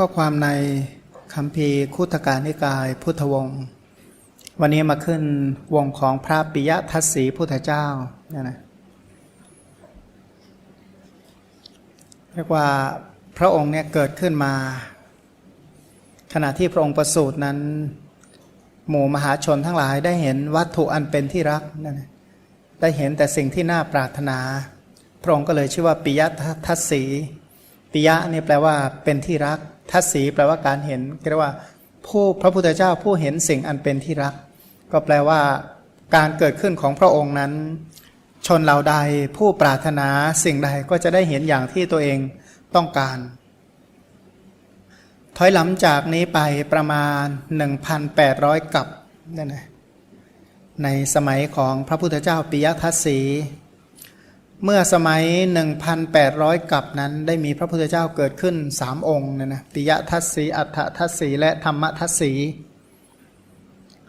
ข้อความในคำพีร์คุตการนิกาย พุทธวงศ์วันนี้มาขึ้นวงของพระปิยทัศสีพุทธเจ้าเนี่ยนะเรียกว่าพระองค์เนี่ยเกิดขึ้นมา ขณะที่พระองค์ประสูตินั้น หมู่มหาชนทั้งหลายได้เห็นวัตถุอันเป็นที่รักนั่นนะได้เห็นแต่สิ่งที่น่าปรารถนา พระองค์ก็เลยชื่อว่าปิยทัศสีปิยะนี่แปลว่าเป็นที่รัก ทัศสีแปลว่าการเห็นเรียกว่าผู้พระพุทธเจ้าผู้เห็นสิ่งอันเป็นที่รัก ก็แปลว่าการเกิดขึ้นของพระองค์นั้น ชนเหล่าใดผู้ปรารถนาสิ่งใดก็จะได้เห็นอย่างที่ตัวเองต้องการ ถอยหลังจากนี้ไปประมาณ 1,800 กับนั่นนะในสมัยของพระพุทธเจ้าปิยทัศสี เมื่อสมัย 1,800 กับนั้น ได้มีพระพุทธเจ้าเกิดขึ้นสามองค์นะนะปิยทัศสีอัฏฐทัศสีและธรรมทัศสี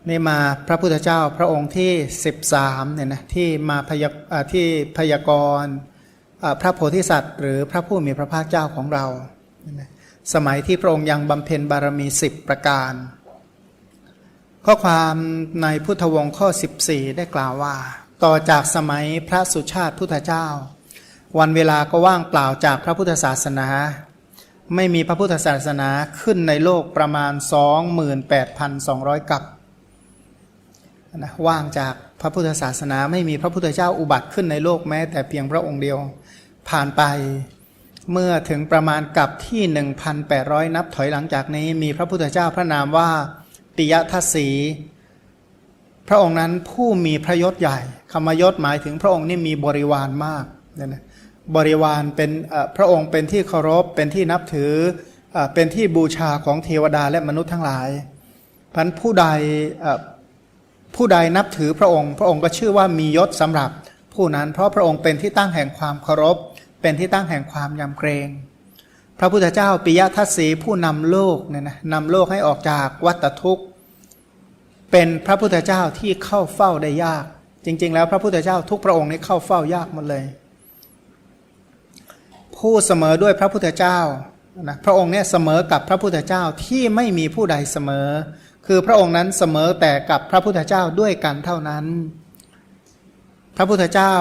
นี่มาพระพุทธเจ้าพระองค์ที่ 13เนี่ยนะที่มาพยาที่พยากรณ์พระโพธิสัตว์ หรือพระผู้มีพระภาคเจ้าของเรา สมัยที่พระองค์ยังบำเพ็ญบารมี 10 ประการ ข้อความในพุทธวงศ์ข้อ 14 ได้กล่าวว่า ต่อจากสมัยพระสุชาติพุทธเจ้า วันเวลาก็ว่างเปล่าจากพระพุทธศาสนา ไม่มีพระพุทธศาสนาขึ้นในโลกประมาณ 28,200 กับนะว่างจากพระพุทธศาสนาไม่มีพระพุทธเจ้าอุบัติขึ้นในโลกแม้ แต่เพียงพระองค์เดียวผ่านไปเมื่อถึงประมาณกับที่ 1,800 นับถอยหลังจากนี้มีพระพุทธเจ้าพระนามว่าปิยทัศสี พระองค์นั้นผู้มีพระยศใหญ่คำยศหมายถึงพระองค์นี่มีบริวารมากเนี่ยนะบริวารเป็นพระองค์เป็นที่เคารพเป็นที่นับถือเป็นที่บูชาของเทวดาและมนุษย์ทั้งหลายพันผู้ใดผู้ใดนับถือพระองค์ พระองค์ก็ชื่อว่ามียศสำหรับ ผู้นั้นเพราะพระองค์เป็นที่ตั้งแห่งความเคารพ เป็นที่ตั้งแห่งความยำเกรง พระพุทธเจ้าปิยทัศสีผู้นำโลกเนี่ยนะนำโลกให้ออกจากวัฏทุกข์ เป็นพระพุทธเจ้าที่เข้าเฝ้าได้ยาก จริง ๆ แล้วพระพุทธเจ้าทุกพระองค์นี้เข้าเฝ้ายากหมดเลย ผู้เสมอด้วยพระพุทธเจ้านะพระองค์เนี่ยเสมอกับพระพุทธเจ้าที่ไม่มีผู้ใดเสมอ คือพระองค์นั้นเสมอแต่กับพระพุทธเจ้าด้วยกันเท่านั้น พระพุทธเจ้า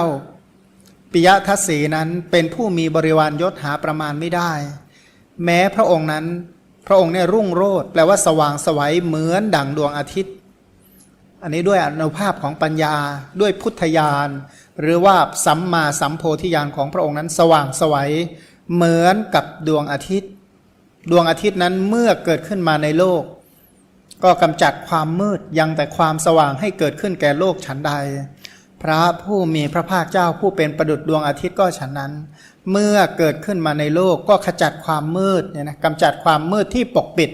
ปิยทัศสีนั้นเป็นผู้มีบริวารยศหาประมาณไม่ได้ แม้พระองค์นั้นพระองค์เนี่ยรุ่งโรจน์แปลว่าสว่างสวัยเหมือนดั่งดวงอาทิตย์ อันนี้ด้วยอนุภาพของปัญญาด้วยพุทธญาณหรือว่าสัมมาสัมโพธิญาณของพระองค์นั้นสว่างสวัยเหมือนกับดวงอาทิตย์ ดวงอาทิตย์นั้นเมื่อเกิดขึ้นมาในโลก ก็กำจัดความมืดยังแต่ความสว่างให้เกิดขึ้นแก่โลกฉันใด พระผู้มีพระภาคเจ้าผู้เป็นประดุจดวงอาทิตย์ก็ฉันนั้น เมื่อเกิดขึ้นมาในโลกก็ขจัดความมืดเนี่ยนะกำจัดความมืดที่ปกปิด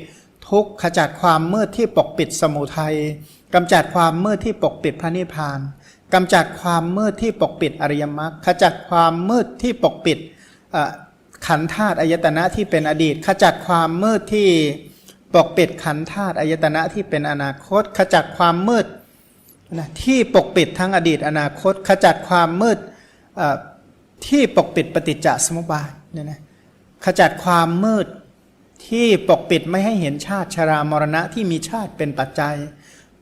ทุกขจัดความมืดที่ปกปิดสมุทัย กำจัดความมืดที่ปกปิดพระนิพพานกำจัดความมืดที่ปกปิดอริยมรรคขจัดความมืดที่ปกปิดขันธาตุอายตนะที่เป็นอดีต ขจัดความมืดที่ปกปิดขันธาตุอายตนะที่เป็นอนาคต ขจัดความมืดนะที่ปกปิดทั้งอดีตอนาคต ขจัดความมืดที่ปกปิดปฏิจจสมุปบาทเนี่ยนะขจัดความมืดที่ปกปิดไม่ให้เห็นชาติชรามรณะที่มีชาติเป็นปัจจัย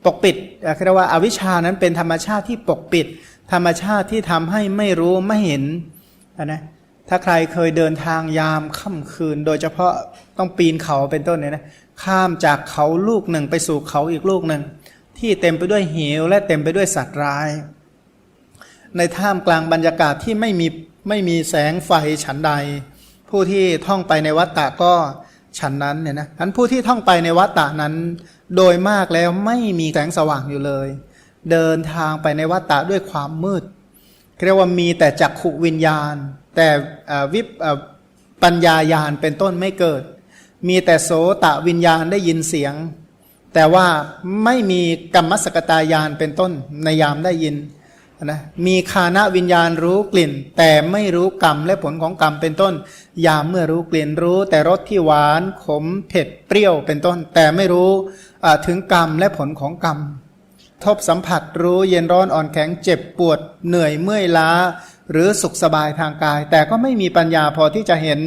ปกปิดเรียกว่าอาวิชานั้นเป็นธรรมชาติที่ปกปิด ธรรมชาติที่ทำให้ไม่รู้ไม่เห็นนะถ้าใครเคยเดินทางยามค่ำคืน โดยเฉพาะต้องปีนเขาเป็นต้นเนี่ยนะข้ามจากเขาลูกหนึ่งไปสู่เขาอีกลูกหนึ่ง ที่เต็มไปด้วยเหวและเต็มไปด้วยสัตว์ร้าย ในท่ามกลางบรรยากาศที่ไม่มีไม่มีแสงไฟฉันใด ผู้ที่ท่องไปในวัฏฏะก็ ฉันนั้นเนี่ยนะอันผู้ที่ท่องไปในวัฏฏะนั้น โดยมากแล้วไม่มีแสงสว่างอยู่เลย เดินทางไปในวัฏฏะด้วยความมืดเรียกว่ามีแต่จักขุวิญญาณ แต่วิปปัญญายาณเป็นต้นไม่เกิด มีแต่โสตะวิญญาณได้ยินเสียง แต่ว่าไม่มีกรรมสกตายานเป็นต้นในยามได้ยิน นะมีคานะวิญญาณรู้กลิ่น แต่ไม่รู้กรรมและผลของกรรมเป็นต้น ยามเมื่อรู้กลิ่นรู้ แต่รสที่หวานขมเผ็ดเปรี้ยวเป็นต้น แต่ไม่รู้ถึงกรรมและผลของกรรม ทบสัมผัสรู้เย็นร้อนอ่อนแข็งเจ็บปวดเหนื่อยเมื่อยล้า หรือสุขสบายทางกาย แต่ก็ไม่มีปัญญาพอที่จะเห็น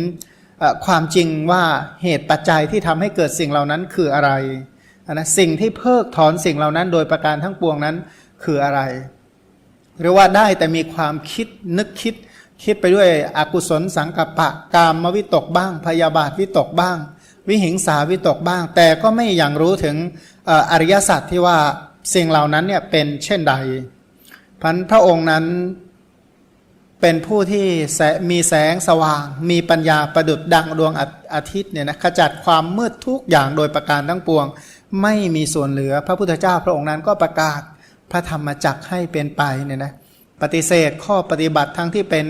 ความจริงว่าเหตุปัจจัยที่ทำให้เกิดสิ่งเหล่านั้นคืออะไรนะสิ่งที่เพิกถอนสิ่งเหล่านั้นโดยประการทั้งปวงนั้นคืออะไร หรือว่าได้แต่มีความคิดนึกคิด คิดไปด้วยอกุศลสังกัปปะกามวิตกบ้าง พยาบาทวิตกบ้าง วิหิงสาวิตกบ้าง แต่ก็ไม่อย่างรู้ถึงอออริยสัจที่ว่าสิ่งเหล่านั้นเนี่ยเป็นเช่นใดพันพระองค์นั้นเป็นผู้ที่มีแสงสว่าง มีปัญญาประดุดดังดวงอาอาทิตย์เนี่ยนะขจัดความมืดทุกอย่างโดยประการทั้งปวง ไม่มีส่วนเหลือ พระพุทธเจ้าพระองค์นั้นก็ประกาศ พระธรรมจักให้เป็นไปเนี่ยนะปฏิเสธข้อปฏิบัติทั้งที่เป็น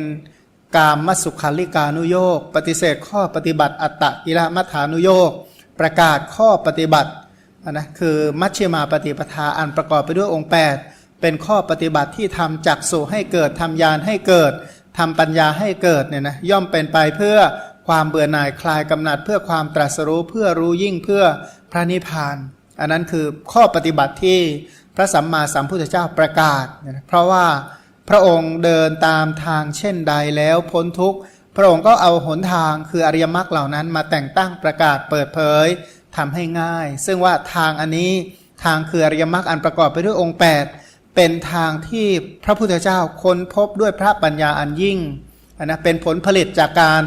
กามมสุขาลิกานุโยกปฏิเสธข้อปฏิบัติอัตตกิลมัฐานุโยกประกาศข้อปฏิบัตินะคือมัชฌิมาปฏิปทาอันประกอบไปด้วยองค์ 8 เป็นข้อปฏิบัติที่ทำจักสู่ให้เกิดทำยานให้เกิดทำปัญญาให้เกิดเนี่ยนะย่อมเป็นไปเพื่อความเบื่อหน่ายคลายกำหนัดเพื่อความตรัสรู้เพื่อรู้ยิ่งเพื่อพระนิพพาน อันนั้นคือข้อปฏิบัติที่ พระสัมมาสัมพุทธเจ้าประกาศ เพราะว่าพระองค์เดินตามทางเช่นใดแล้วพ้นทุกข์พระองค์ก็เอาหนทางคืออริยมรรคเหล่านั้นมาแต่งตั้งประกาศเปิดเผยทำให้ง่าย ซึ่งว่าทางอันนี้ทางคืออริยมรรคอันประกอบไปด้วยองค์ 8 เป็นทางที่พระพุทธเจ้าค้นพบด้วยพระปัญญาอันยิ่งนนะเป็นผลผลิตจากการ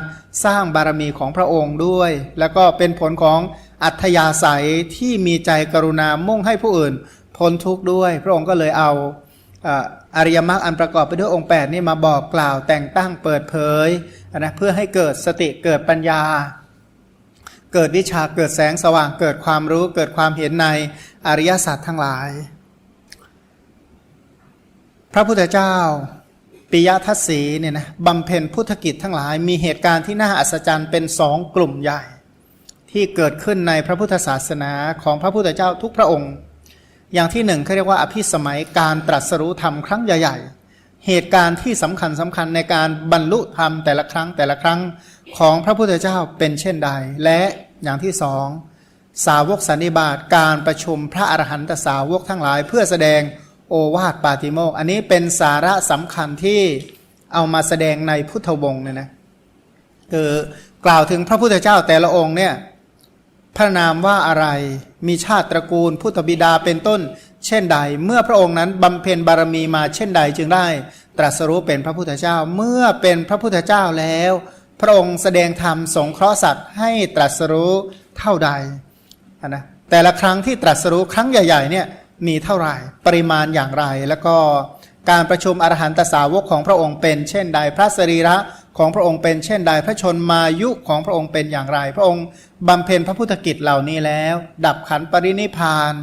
สร้างบารมีของพระองค์ด้วย แล้วก็เป็นผลของอัธยาศัยที่มีใจกรุณามุ่งให้ผู้อื่น พ้นทุกข์ด้วย พระองค์ก็เลยเอาอริยมรรคอันประกอบไปด้วยองค์ 8 นี่มาบอกกล่าวแต่งตั้งเปิดเผยนะเพื่อให้เกิดสติเกิดปัญญา เกิดวิชาเกิดแสงสว่างเกิดความรู้เกิดความเห็นในอริยสัจทั้งหลาย พระพุทธเจ้าปิยทัศสีเนี่ยนะบำเพ็ญพุทธกิจทั้งหลาย มีเหตุการณ์ที่น่าอัศจรรย์เป็นสองกลุ่มใหญ่ ที่เกิดขึ้นในพระพุทธศาสนาของพระพุทธเจ้าทุกพระองค์ อย่างที่หนึ่งเขาเรียกว่าอภิสมัยการตรัสรู้ธรรมครั้งใหญ่ ๆ เหตุการณ์ที่สำคัญสำคัญในการบรรลุธรรมแต่ละครั้งแต่ละครั้งของพระพุทธเจ้าเป็นเช่นใด และอย่างที่สองสาวกสันนิบาตการประชุมพระอรหันตสาวกทั้งหลาย เพื่อแสดงโอวาทปาติโมกข์อันนี้เป็นสาระสำคัญที่เอามาแสดงในพุทธวงศ์เนี่ยนะคือกล่าวถึงพระพุทธเจ้าแต่ละองค์เนี่ยพระนามว่าอะไร มีชาติตระกูลพุทธบิดาเป็นต้น เช่นใด เมื่อพระองค์นั้นบำเพ็ญบารมีมาเช่นใดจึงได้ ตรัสรู้เป็นพระพุทธเจ้าเมื่อเป็นพระพุทธเจ้าแล้ว พระองค์แสดงธรรมสงเคราะห์สัตว์ให้ตรัสรู้เท่าใดนะแต่ละครั้งที่ตรัสรู้ครั้งใหญ่ๆเนี่ยมีเท่าไหร่ปริมาณอย่างไร แล้วก็การประชุมอรหันตสาวกของพระองค์เป็น เช่นใดพระสรีระ ของพระองค์เป็นเช่นใดพระชนมายุของพระองค์เป็นอย่างไร พระองค์บำเพ็ญพระพุทธกิจเหล่านี้แล้ว ดับขันปรินิพาน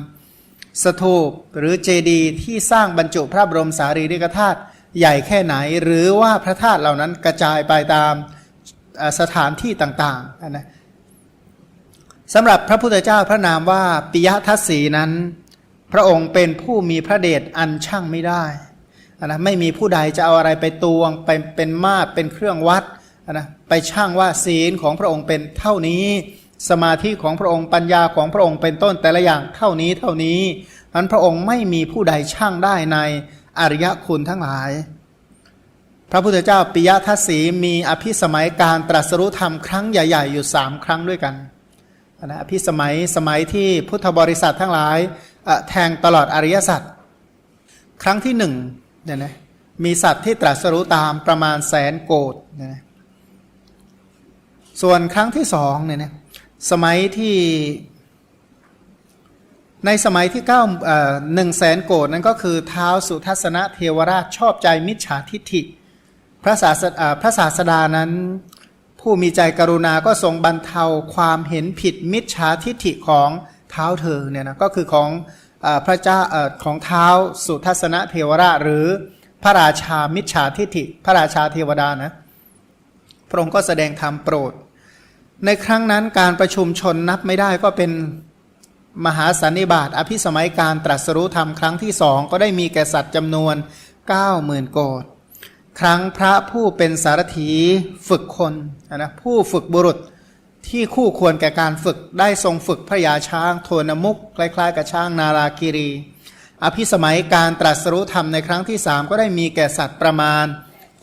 สถูปหรือเจดีย์ที่สร้างบรรจุพระบรมสารีริกธาตุใหญ่แค่ไหน หรือว่าพระธาตุเหล่านั้นกระจายไปตามสถานที่ต่างๆนะสำหรับพระพุทธเจ้าพระนามว่าปิยทัศสีนั้น พระองค์เป็นผู้มีพระเดชอันช่างไม่ได้ นะไม่มีผู้ใดจะเอาอะไรไปตวงไปเป็นมาตรเป็นเครื่องวัดนะไปช่างว่าศีลของพระองค์เป็นเท่านี้ สมาธิของพระองค์ปัญญาของพระองค์เป็นต้นแต่ละอย่างเท่านี้เท่านี้นั้นพระองค์ไม่มีผู้ใดช่างได้ในอริยคุณทั้งหลาย พระพุทธเจ้าปิยทัศสีมีอภิสมัยการตรัสรู้ธรรมครั้งใหญ่ ๆ อยู่สามครั้งด้วยกันนะอภิสมัยสมัยที่พุทธบริษัททั้งหลายแทงตลอดอริยสัจครั้งที่หนึ่ง เนี่ยนะมีสัตว์ที่ตรัสรู้ตามประมาณแสนโกดเนี่ยนะส่วนครั้งที่สองเนี่ยนะสมัยที่ในสมัยที่เก้าหนึ่งแสนโกดนั้นก็คือเท้าสุทัศนะเทวราชชอบใจมิจฉาทิฐิพระศาสพระศาสดานั้น ผู้มีใจกรุณาก็ทรงบรรเทาความเห็นผิดมิจฉาทิฐิของเท้าเธอเนี่ยนะก็คือของ พระเจ้าของเท้าสุทัศนเทวราชหรือพระราชามิจฉาทิฐิ พระราชาเทวดานะ พระองค์ก็แสดงธรรมโปรด ในครั้งนั้นการประชุมชนนับไม่ได้ก็เป็นมหาสันนิบาตอภิสมัยการตรัสรู้ธรรมครั้งที่สองก็ได้มีแก่สัตว์จำนวน 90,000โกดครั้งพระผู้เป็นสารถีฝึกคนนะผู้ฝึกบุรุษ ที่คู่ควรแก่การฝึกได้ทรงฝึกพระยาช้างโทนมุกคล้ายๆกับช้างนาราคิรี อภิสมัยการตรัสรู้ธรรมในครั้งที่สามก็ได้มีแก่สัตว์ประมาณ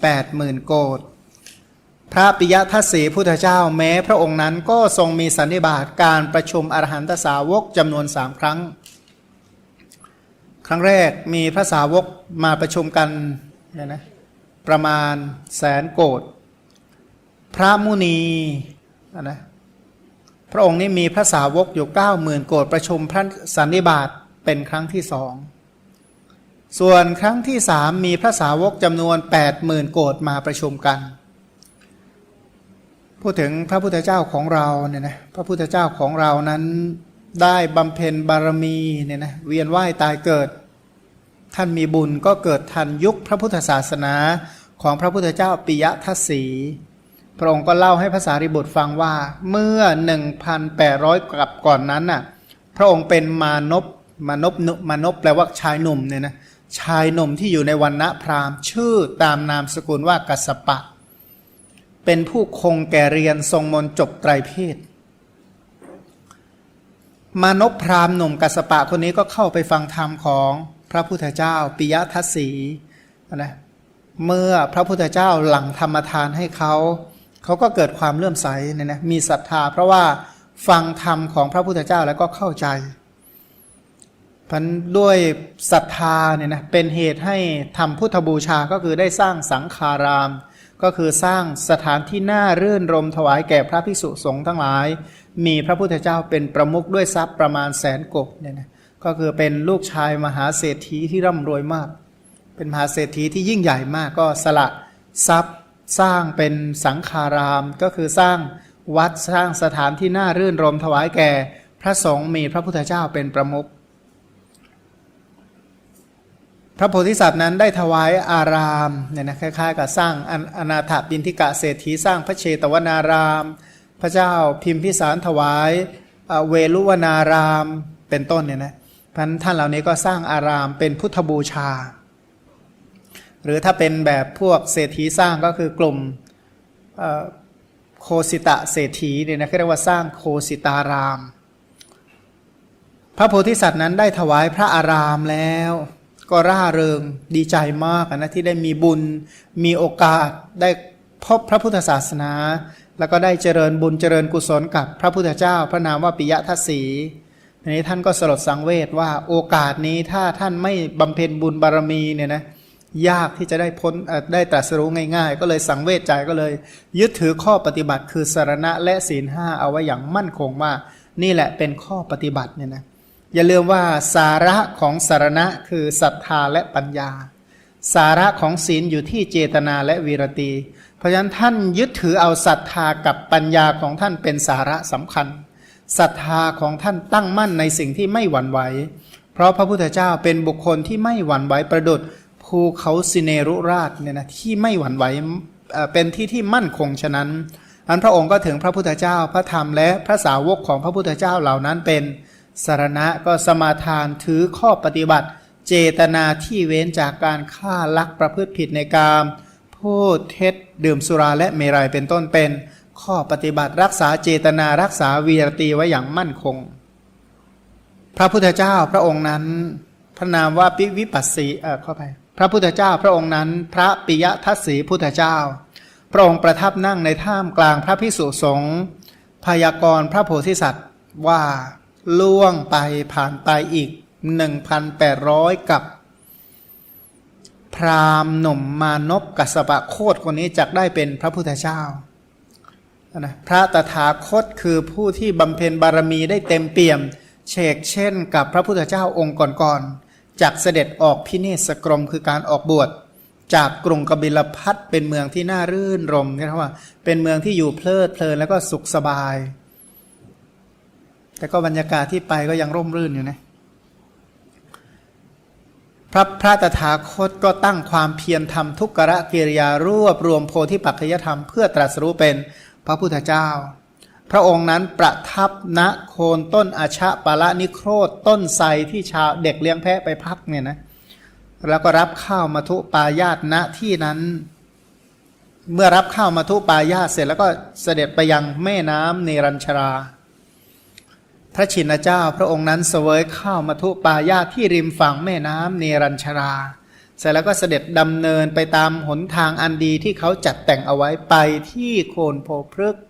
80,000 โกดพระปิยทัศสีพุทธเจ้าแม้พระองค์นั้นก็ทรงมีสันนิบาตการประชุมอรหันตสาวกจำนวนสามครั้ง ครั้งแรกมีพระสาวกมาประชุมกันเนี่ยนะประมาณแสนโกดพระมุนีนะ พระองค์นี้มีพระสาวกอยู่เก้าหมื่นโกดประชุมพระสันนิบาตเป็นครั้งที่สอง ส่วนครั้งที่สามมีพระสาวกจำนวนแปดหมื่นโกดมาประชุมกัน พูดถึงพระพุทธเจ้าของเราเนี่ยนะพระพุทธเจ้าของเรานั้นได้บำเพ็ญบารมีเนี่ยนะเวียนว่ายตายเกิด ท่านมีบุญก็เกิดทันยุคพระพุทธศาสนาของพระพุทธเจ้าปิยทัศสี พระองค์ก็เล่าให้ภาษาริบุตรฟังว่าเมื่อ 1,800กับก่อนนั้นน่ะพระองค์เป็นมานพมานพนุมานพแปลว่าชายหนุ่มเนี่ยนะชายหนุ่มที่อยู่ในวันณะพราหมณ์ ชื่อตามนามสกุลว่ากัสปะ เป็นผู้คงแก่เรียนทรงมนจบไตรเพศมานพพราหมณ์หนุ่มกัสสปะคนนี้ก็เข้าไปฟังธรรมของพระพุทธเจ้า ปิยทัศสีนะเมื่อพระพุทธเจ้าหลังธรรมทานให้เขา เขาก็เกิดความเลื่อมใสเนี่ยนะมีศรัทธา เพราะว่าฟังธรรมของพระพุทธเจ้าแล้วก็เข้าใจพันด้วยศรัทธาเนี่ยนะเป็นเหตุให้ทำพุทธบูชาก็คือได้สร้างสังฆาราม ก็คือสร้างสถานที่น่ารื่นรมถวายแก่พระภิกษุสงฆ์ทั้งหลาย มีพระพุทธเจ้าเป็นประมุขด้วยทรัพย์ประมาณแสนกบเนี่ยนะก็คือเป็นลูกชายมหาเศรษฐีที่ร่ำรวยมาก เป็นมหาเศรษฐีที่ยิ่งใหญ่มากก็สละทรัพย์ สร้างเป็นสังฆารามก็คือสร้างวัดสร้างสถานที่น่ารื่นรมถวายแก่ พระสงฆ์มีพระพุทธเจ้าเป็นประมุขพระโพธิสัตว์นั้นได้ถวายอารามเนี่ยนะคล้ายๆ กับสร้างอนาถบินทิกะเศรษฐีสร้างพระเชตวนาราม พระเจ้าพิมพิสารถวายเวลุวนารามเป็นต้นเนี่ยนะพันท่านเหล่านี้ก็สร้างอารามเป็นพุทธบูชา หรือถ้าเป็นแบบพวกเศรษฐีสร้างก็คือกลุ่มโคสิตะเศรษฐีเนี่ยนะเรียกว่าสร้างโคสิตาราม พระโพธิสัตว์นั้นได้ถวายพระอารามแล้ว ก็ร่าเริงดีใจมากนะที่ได้มีบุญมีโอกาสได้พบพระพุทธศาสนา แล้วก็ได้เจริญบุญเจริญกุศลกับพระพุทธเจ้า พระนามว่าปิยทัศสีทีนี้ท่านก็สลดสังเวชว่าโอกาสนี้ถ้าท่านไม่บำเพ็ญบุญบารมีเนี่ยนะ ยากที่จะได้พ้นได้ตรัสรู้ง่าย ๆ ก็เลยสังเวชใจก็เลย ยึดถือข้อปฏิบัติ คือสารณะและศีลห้าเอาไว้อย่างมั่นคงว่า นี่แหละเป็นข้อปฏิบัติเนี่ยนะอย่าลืมว่าสาระของสารณะคือศรัทธาและปัญญา สาระของศีลอยู่ที่เจตนาและวีรตี เพราะฉะนั้นท่านยึดถือเอาศรัทธากับปัญญาของท่านเป็นสาระสำคัญศรัทธาของท่านตั้งมั่นในสิ่งที่ไม่หวั่นไหว เพราะพระพุทธเจ้าเป็นบุคคลที่ไม่หวั่นไหวประดุด ภูเขาสิเนรุราชเนี่ยนะที่ไม่หวั่นไหวเป็นที่ที่มั่นคงฉะนั้นอันพระองค์ก็ถึงพระพุทธเจ้าพระธรรมและพระสาวกของพระพุทธเจ้าเหล่านั้นเป็นสารณะก็สมาทานถือข้อปฏิบัติ เจตนาที่เว้นจากการฆ่าลักประพฤติผิดในกามพูดเท็จดื่มสุราและเมรัยเป็นต้นเป็น ข้อปฏิบัติรักษาเจตนารักษาวีรตีไว้อย่างมั่นคง พระพุทธเจ้าพระองค์นั้น พระนามว่าปิวิปัสสีเออเข้าไป พระพุทธเจ้าพระองค์นั้น พระปิยทัศสีพุทธเจ้า พระองค์ประทับนั่งในท่ามกลางพระพิสุสงฆ์พยากรณพระโพธิสัตว์ว่าล่วงไปผ่านไปอีก1,800กับ พรามหนุ่มมานพกัสปะโคตคนนี้จักได้เป็นพระพุทธเจ้านะพระตถาคตคือผู้ที่บำเพ็ญบารมีได้เต็มเปี่ยมเชกเช่นกับพระพุทธเจ้าองค์ก่อนๆ จากเสด็จออกพิเนศกรมคือการออกบวชจากกรุงกบิลพัทเป็นเมืองที่น่ารื่นรมเรียกว่า เป็นเมืองที่อยู่เพลิดเพลินแล้วก็สุขสบาย แต่ก็บรรยากาศที่ไปก็ยังร่มรื่นอยู่นะพระพระตถาคตก็ตั้งความเพียรทำทุกขะกิริยารวบรวมโพธิปัจจยธรรมเพื่อตรัสรู้เป็นพระพุทธเจ้า พระองค์นั้นประทับณโคนต้นอาชะปาละนิโครธต้นไทรที่ชาวเด็กเลี้ยงแพะไปพักเนี่ยนะแล้วก็รับข้าวมาทุปายาตณที่นั้น เมื่อรับข้าวมาทุปายาตเสร็จแล้วก็เสด็จไปยังแม่น้ำเนรัญชรา พระชินเจ้าพระองค์นั้นเสวยข้าวมาทุปายาตที่ริมฝั่งแม่น้ำเนรัญชรา เสร็จแล้วก็เสด็จดำเนินไปตามหนทางอันดีที่เขาจัดแต่งเอาไว้ไปที่โคนโพพฤกษ์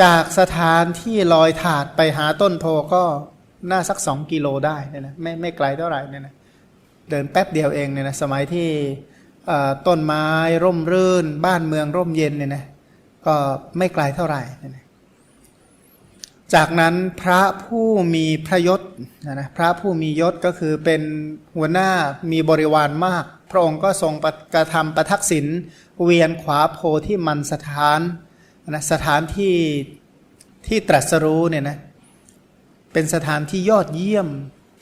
จากสถานที่ลอยถาดไปหาต้นโพก็น่าสักสองกิโลได้เนี่ยนะไม่ไม่ไกลเท่าไหร่เนี่ยนะเดินแป๊บเดียวเองเนี่ยนะสมัยที่ต้นไม้ร่มรื่น บ้านเมืองร่มเย็นเนี่ยนะก็ไม่ไกลเท่าไหร่เนี่ยนะจากนั้นพระผู้มีพระยศนะนะพระผู้มียศก็คือเป็นหัวหน้ามีบริวารมาก พระองค์ก็ทรงปกระทำประทักษิณเวียนขวาโพที่มันสถาน นะสถานที่ที่ตรัสรู้เนี่ยนะเป็นสถานที่ยอดเยี่ยม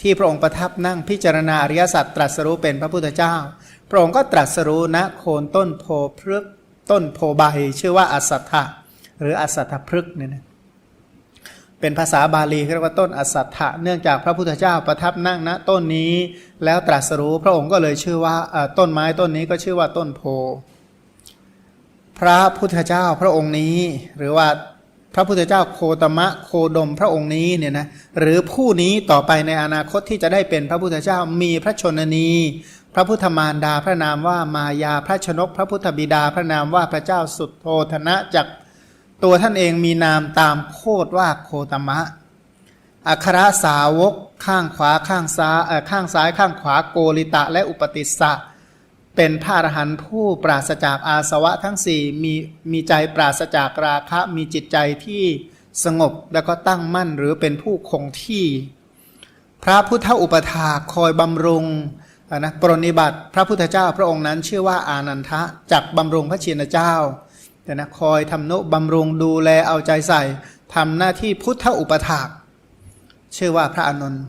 ที่พระองค์ประทับนั่งพิจารณาอริยสัจตรัสรู้เป็นพระพุทธเจ้า พระองค์ก็ตรัสรู้ณโคนต้นโพพฤกต้นโพใบชื่อว่าอสัตถะหรืออสัตถพฤกเนี่ยนะเป็นภาษาบาลีเรียกว่าต้นอสัตถะเนื่องจากพระพุทธเจ้าประทับนั่งณต้นนี้แล้วตรัสรู้ พระองค์ก็เลยชื่อว่าต้นไม้ต้นนี้ก็ชื่อว่าต้นโพ พระพุทธเจ้าพระองค์นี้ หรือว่าพระพุทธเจ้าโคตมะโคดมพระองค์นี้เนี่ยนะหรือผู้นี้ต่อไปในอนาคตที่จะได้เป็นพระพุทธเจ้ามีพระชนนี พระพุทธมารดาพระนามว่ามายาพระชนก พระพุทธบิดาพระนามว่าพระเจ้าสุดโทธนะจากตัวท่านเองมีนามตามโคดว่าโคตมะ อัครสาวกข้างขวาข้างซ้ายข้างซ้ายข้างขวาโกริตะและอุปติสสะ เป็นพระอรหันต์ผู้ปราศจากอาสวะทั้งสี่มีมีใจปราศจากราคะ มีจิตใจที่สงบแล้วก็ตั้งมั่นหรือเป็นผู้คงที่ พระพุทธอุปถาคอยบำรุงนะปรนิบัติพระพุทธเจ้าพระองค์นั้นชื่อว่าอานันทะจักบำรุงพระชินเจ้าแต่นะคอยทำนุบำรุงดูแลเอาใจใส่ทำหน้าที่พุทธอุปถากชื่อว่าพระอานนท์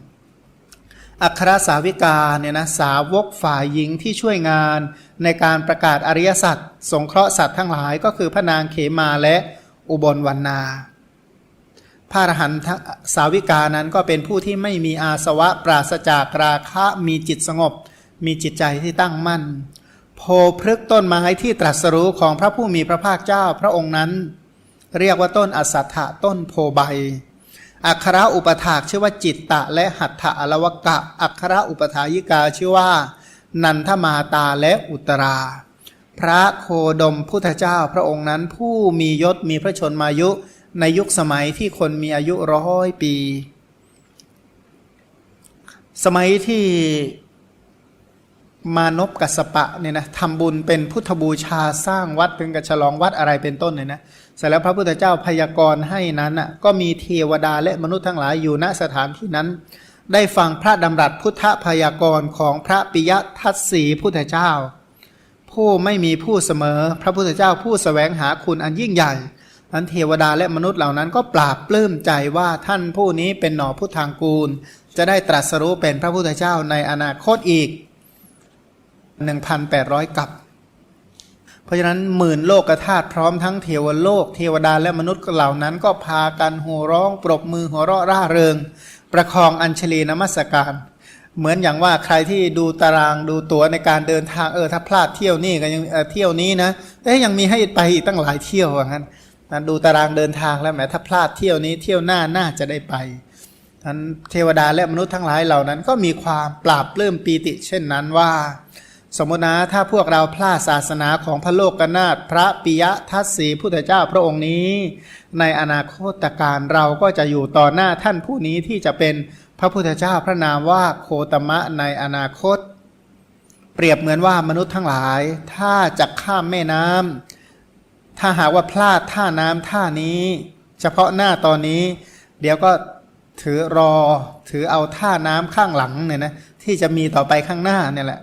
อัครสาวิกาเนี่ยนะสาวกฝ่ายหญิงที่ช่วยงาน ในการประกาศอริยสัจสงเคราะห์สัตว์ทั้งหลายก็คือพระนางเขมาและอุบลวรรณาพระอรหันตสาวิกานั้นก็เป็นผู้ที่ไม่มีอาสวะปราศจากราคะมีจิตสงบ มีจิตใจที่ตั้งมั่น โพพฤกต้นไม้ที่ตรัสรู้ของพระผู้มีพระภาคเจ้าพระองค์นั้น เรียกว่าต้นอสัตถะต้นโพใบ อัคราอุปถากชื่อว่าจิตตะ และหัตถะอลวกะ อัคราอุปถายิกาชื่อว่า นันทมาตาและอุตรา พระโคดมพุทธเจ้าพระองค์นั้นผู้มียศมีพระชนมายุในยุคสมัยที่คนมีอายุร้อยปี สมัยที่มานพกัสปะเนี่ยนะทำบุญเป็นพุทธบูชาสร้างวัดถึงกับฉลองวัดอะไรเป็นต้นเนี่ยนะ สร็จแล้วพระพุทธเจ้าพยากรณ์ให้นั้นอะก็มีเทวดาและมนุษย์ทั้งหลายอยู่ณสถานที่นั้น ได้ฟังพระดำรัสพุทธพยากรณ์ของพระปิยทัศสีพุทธเจ้า ผู้ไม่มีผู้เสมอ พระพุทธเจ้าผู้สแสวงหาคุณอันยิ่งใหญ่นั้นเทวดาและมนุษย์เหล่านั้นก็ปราบปลื้มใจว่าท่านผู้นี้เป็นหน่อพุทธทางกูล จะได้ตรัสรู้เป็นพระพุทธเจ้าในอนาคตอีก 1,800กับ ราะฉะนั้นหมื่นโลกธาตุพร้อมทั้งเทวโลก เทวดาและมนุษย์เหล่านั้นก็พากันโห่ร้อง ปรบมือหัวเราะร่าเริง ประคองอัญชลีนมัสการ เหมือนอย่างว่าใครที่ดูตารางดูตั๋วในการเดินทางเออถ้าพลาดเที่ยวนี่ก็ยังเเที่ยวนี้นะเอ๊ยยังมีให้ไปอีกตั้งหลายเที่ยวว่างั้นนะดูตารางเดินทางแล้วแหมถ้าพลาดเที่ยวนี้เที่ยวหน้าน่าจะได้ไปทั้นเทวดาและมนุษย์ทั้งหลายเหล่านั้นก็มีความปราบปลื้มปีติ เช่นนั้นว่า สมมตินะถ้าพวกเราพลาดศาสนาของพระโลกกนาถพระปิยทัศสีพุทธเจ้าพระองค์นี้ ในอนาคตการเราก็จะอยู่ต่อหน้าท่านผู้นี้ที่จะเป็นพระพุทธเจ้าพระนามว่าโคตมะในอนาคต เปรียบเหมือนว่ามนุษย์ทั้งหลาย ถ้าจะข้ามแม่น้ำถ้าหากว่าพลาดท่าน้ำท่านี้ เฉพาะหน้าตอนนี้ เดี๋ยวก็ถือรอถือเอาท่าน้ำข้างหลังเนี่ยนะที่จะมีต่อไปข้างหน้าเนี่ยแหละ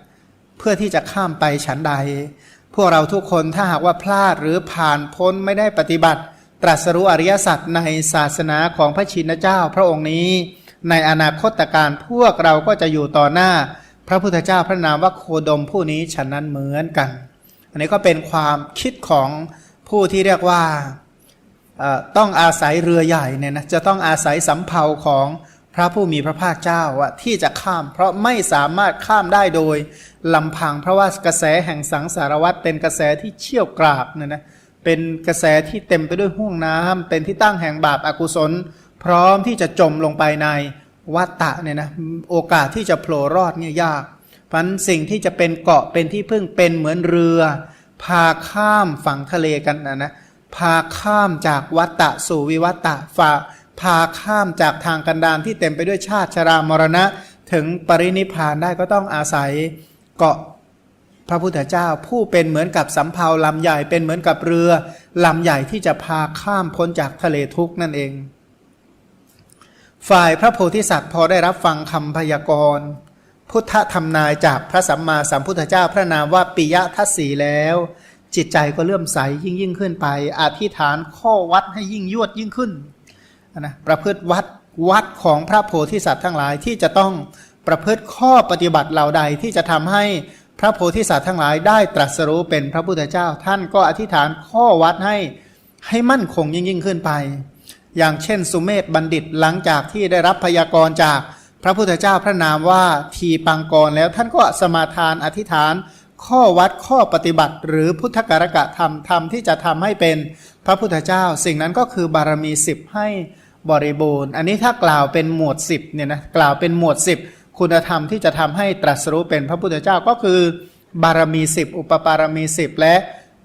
เพื่อที่จะข้ามไปฉันใด พวกเราทุกคนถ้าหากว่าพลาดหรือผ่านพ้นไม่ได้ปฏิบัติ ตรัสรู้อริยสัจในศาสนาของพระชินเจ้า พระองค์นี้ ในอนาคตการพวกเราก็จะอยู่ต่อหน้า พระพุทธเจ้าพระนามว่าโคดมผู้นี้ฉันนั้นเหมือนกัน อันนี้ก็เป็นความคิดของผู้ที่เรียกว่าต้องอาศัยเรือใหญ่เนี่ยนะจะต้องอาศัยสำเภาของ ระผู้มีพระภาคเจ้าว่าที่จะข้าม เพราะไม่สามารถข้ามได้โดยลำพังเพราะว่ากระแสแห่งสังสารวัตเป็นกระแสที่เชี่ยวกราบเนี่ยนะเป็นกระแสที่เต็มไปด้วยห่วงน้ำเป็นที่ตั้งแห่งบาปอากุศล พร้อมที่จะจมลงไปในวัฏฏะเนี่ยนะโอกาสที่จะโผล่รอดเนี่ยยากพันสิ่งที่จะเป็นเกาะเป็นที่พึ่งเป็นเหมือนเรือ พาข้ามฝั่งทะเลกันนะนะพาข้ามจากวัตตะสู่วิวัตตะฝา พาข้ามจากทางกันดารที่เต็มไปด้วยชาติชรามรณะ ถึงปรินิพานได้ก็ต้องอาศัยเกาะพระพุทธเจ้าผู้เป็นเหมือนกับสำเภาลำใหญ่เป็นเหมือนกับเรือลำใหญ่ที่จะพาข้ามพ้นจากทะเลทุกข์นั่นเอง ฝ่ายพระโพธิสัตว์พอได้รับฟังคำพยากรณ์พุทธธรรมนายจากพระสัมมาสัมพุทธเจ้าพระนามว่าปิยทัศสีแล้ว จิตใจก็เลื่อมใสยิ่งยิ่งขึ้นไป อธิษฐานข้อวัดให้ยิ่งยวดยิ่งขึ้น นะประพฤติวัดวัดของพระโพธิสัตว์ทั้งหลายที่จะต้องประพฤติข้อปฏิบัติเหล่าใดที่จะทำให้พระโพธิสัตว์ทั้งหลายได้ตรัสรู้เป็นพระพุทธเจ้า ท่านก็อธิษฐานข้อวัดให้ให้มั่นคงยิ่งยิ่งขึ้นไป อย่างเช่น สุเมธบัณฑิตหลังจากที่ได้รับพยากรณ์จากพระพุทธเจ้าพระนามว่าทีปังกรแล้วท่านก็สมาทานอธิษฐาน ข้อวัดข้อปฏิบัติ หรือพุทธการกะธรรมธรรมที่จะทำให้เป็นพระพุทธเจ้า สิ่งนั้นก็คือบารมีสิบให้ บริบูรณ์ อันนี้ถ้ากล่าวเป็นหมวดสิบเนี่ยนะกล่าวเป็นหมวดสิบคุณธรรมที่จะทำให้ตรัสรู้เป็นพระพุทธเจ้าก็คือบารมีสิบอุปปารมีสิบและ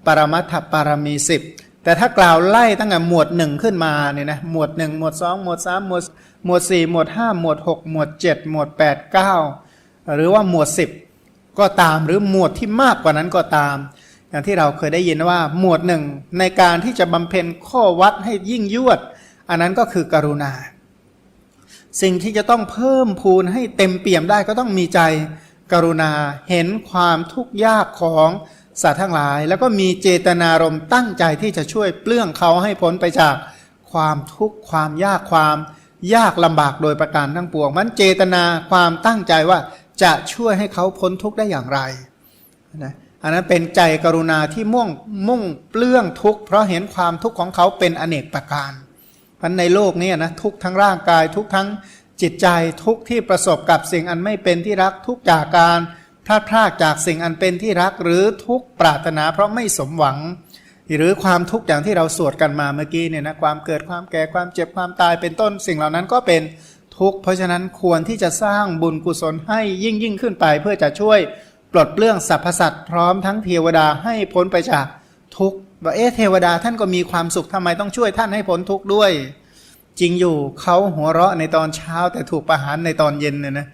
ปรมัตถปารมีสิบแต่ถ้ากล่าวไล่ตั้งแต่หมวดหนึ่งขึ้นมาเนี่ยนะหมวดหนึ่งหมวดสองหมวดสามหมวดหมวดสี่หมวดห้าหมวดหกหมวดเจ็ดหมวดแปดเก้าหรือว่าหมวดสิบก็ตามหรือหมวดที่มากกว่านั้นก็ตาม อย่างที่เราเคยได้ยินว่าหมวดหนึ่งในการที่จะบำเพ็ญข้อวัดให้ยิ่งยวด อันนั้นก็คือกรุณา สิ่งที่จะต้องเพิ่มพูนให้เต็มเปี่ยมได้ก็ต้องมีใจกรุณาเห็นความทุกข์ยากของสัตว์ทั้งหลาย แล้วก็มีเจตนารมณ์ตั้งใจที่จะช่วยเปลื้องเขาให้พ้นไปจากความทุกข์ความยากความยากลำบากโดยประการทั้งปวง มันเจตนาความตั้งใจว่าจะช่วยให้เขาพ้นทุกข์ได้อย่างไรนะอันนั้นเป็นใจกรุณาที่มุ่งมุ่งเปลื้องทุกข์เพราะเห็นความทุกข์ของเขาเป็นอเนกประการ พันในโลกนี้นะทุกทั้งร่างกายทุกทั้งจิตใจทุกที่ประสบกับสิ่งอันไม่เป็นที่รักทุกจากการพลาดพลาดจากสิ่งอันเป็นที่รักหรือทุกปรารถนาเพราะไม่สมหวัง หรือความทุกข์อย่างที่เราสวดกันมาเมื่อกี้เนี่ยนะความเกิดความแก่ความเจ็บความตายเป็นต้น สิ่งเหล่านั้นก็เป็นทุกข์เพราะฉะนั้นควรที่จะสร้างบุญกุศลให้ยิ่งยิ่งขึ้นไป เพื่อจะช่วยปลดเปลื้องสรรพสัตว์พร้อมทั้งเทวดาให้พ้นไปจากทุกข์ ว่าเอ๊ะเทวดาท่านก็มีความสุขทำไมต้องช่วยท่านให้พ้นทุกข์ด้วย จริงอยู่เขาหัวเราะในตอนเช้าแต่ถูกประหารในตอนเย็นเนี่ยนะ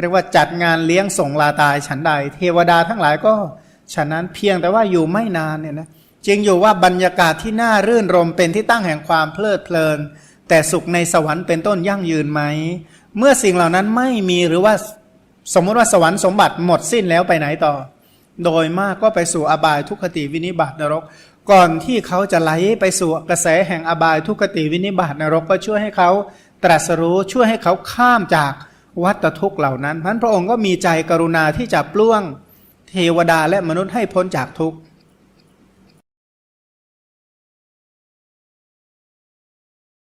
เรียกว่าจัดงานเลี้ยงส่งลาตายฉันใด เทวดาทั้งหลายก็ฉะนั้นเพียงแต่ว่าอยู่ไม่นานเนี่ยนะจริงอยู่ว่าบรรยากาศที่น่ารื่นรมเป็นที่ตั้งแห่งความเพลิดเพลิน แต่สุขในสวรรค์เป็นต้นยั่งยืนไหม เมื่อสิ่งเหล่านั้นไม่มีหรือว่าสมมุติว่าสวรรค์สมบัติหมดสิ้นแล้วไปไหนต่อ โดยมากก็ไปสู่อบายทุกขติวินิบาตนรก ก่อนที่เขาจะไหลไปสู่กระแสแห่งอบายทุกขติวินิบาตนรกก็ช่วยให้เขาตรัสรู้ช่วยให้เขาข้ามจากวัฏทุกข์เหล่านั้นพันพระองค์ก็มีใจกรุณาที่จะปล้วงเทวดาและมนุษย์ให้พ้นจากทุกข์